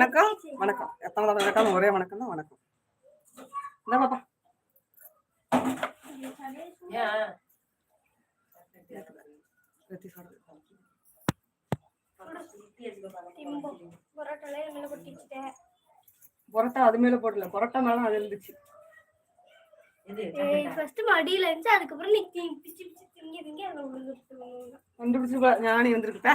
வணக்கம். வணக்கம். எத்தனை தடவை கேட்டாலும் ஒரே வணக்கம் தான் வணக்கம். என்ன பாப்பா. புரோட்டா அது மேல போடல. புரோட்டா மேல அது இருந்துச்சு. ஃபர்ஸ்ட் மடியில இருந்துச்சு அதுக்கப்புறம் நீ பிச்சு பிச்சு திங்க திங்க. கண்டுபிடிச்சு ஞானி வந்திருக்குப்பா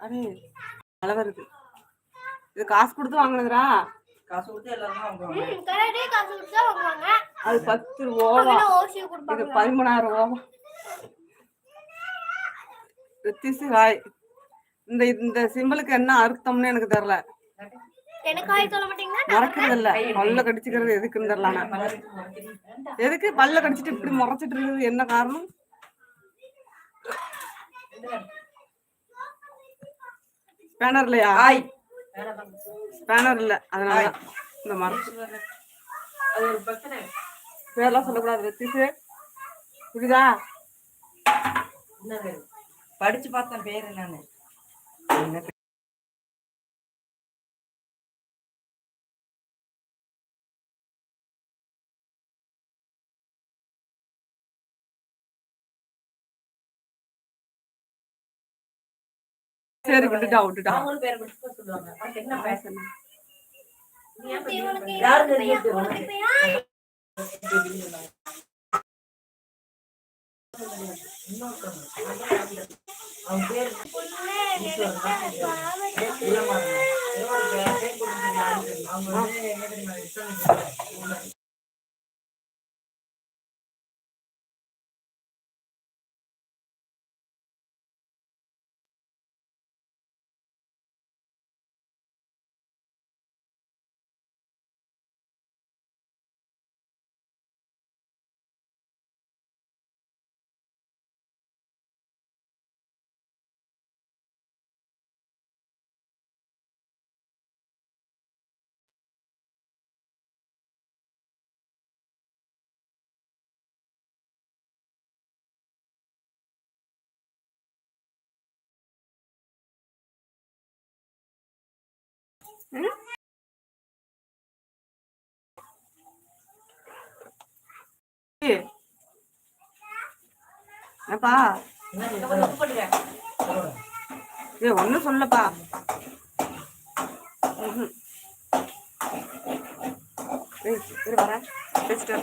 அடே மழை வருது. இது காசு கொடுத்து வாங்கினதுடா. காசு கொடுத்து எல்லாருமே வாங்குவாங்க. ம், கடையிலே காசு கொடுத்தா வாங்குவாங்க. அது பத்து ஓசியை இது. பதிமூணாயிரம் ரூபாவா ரித்திஷு ஹாய் இந்த இந்த சிம்பிளுக்கு என்ன அர்த்தம்னு எனக்கு தெரியல? மறக்கிறது இல்ல பல்ல கடிச்சுக்கிறது எதுக்குன்னு தெரியல. எதுக்கு? பல்ல கடிச்சிட்டு இப்படி முறைச்சிட்டு இருக்குது. என்ன காரணம்? ஸ்பேனர் இல்லையா? ஹாய் ஸ்பேனர் இல்ல. அதனால இந்த மறைச்சு அது ஒரு பிரச்சனை. பேர்லாம் சொல்லக்கூடாது ரித்திஷு புரியுதா? படிச்சு பார்த்தேன் பேர் என்னன்னு சரி விட்டுட்டா விட்டுட்டா. அவங்களும் ஏப்பா ஏ ஒன்னும் சொல்லப்பா. வர. பேசிட்டு